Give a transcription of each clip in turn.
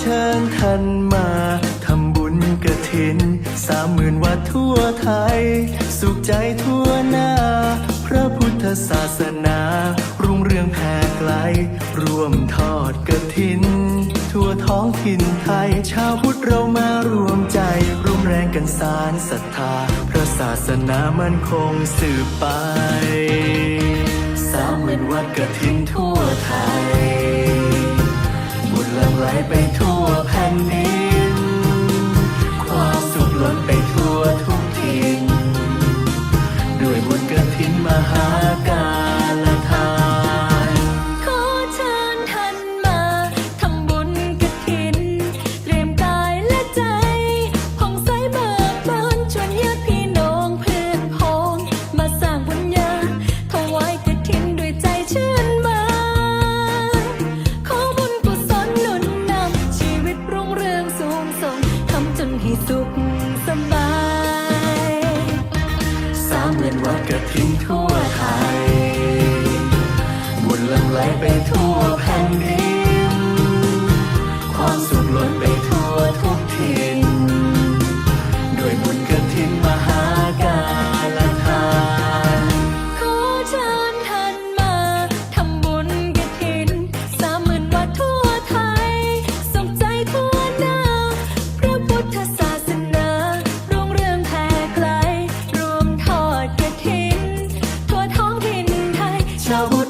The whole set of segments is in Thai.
เชิญท่านมาทำบุญกระถิน สามหมื่นวัดทั่วไทย สุขใจทั่วหน้า พระพุทธศาสนา รุ่งเรืองแผ่ไกล ร่วมทอดกระถิน ทั่วท้องถิ่นไทย ชาวพุทธเรามารวมใจ ร่วมแรงกันสารศรัทธา พระศาสนามันคงสืบไป สามหมื่นวัดกระถินทั่วไทย ไปทั่วแผ่นดิน ความสุขล้นไปทั่วทุกทิศด้วยบุญกฐินมหากาลทานขอเชิญท่านมาทำบุญกฐินเตรียมกายและใจ กระทิ้งทั่วไทยบุญลังไหลไปทั่ว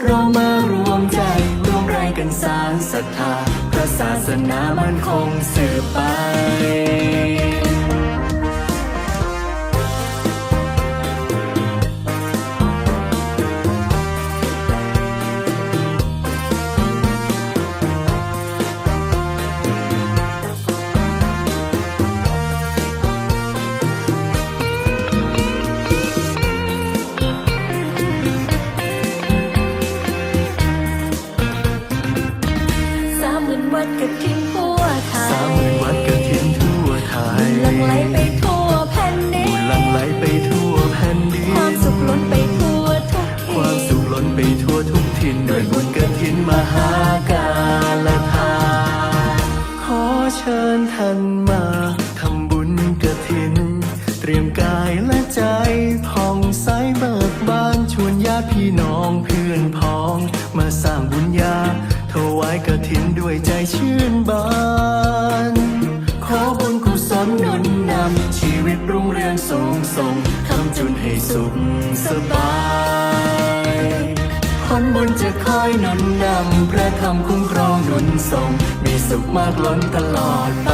เรามารวมใจร่วมแรงกันสร้างศรัทธาพระศาสนามันคงสืบไป วัดกฐินทั่วไทยสามหมื่นวัดกฐินทั่วไทยหลั่งไหลไปทั่วแผ่นดิบุญนหลั่งไหลไปทั่วแผ่นดิน ความสุขล้นไปทั่วทุกคทิวามศสุขล้นไปทั่วทุกถิ่นด้วยบุญกฐินมหากาลทานขอเชิญท่านมาทำบุญกฐิน เตรียมกายและใจผ่องใสเบิกบานชวนญาติพี่น้องเพื่อนพ้อง ยใจชื่นบาน ขอบุญกุศลหนุนนำ ชีวิตรุ่งเรืองสูงส่งทำจุนให้สุขสบายคนบุญจะคอยหนุนนำพระธรรมคุ้มครองหนุนส่ง มีสุขมากล้นตลอดไป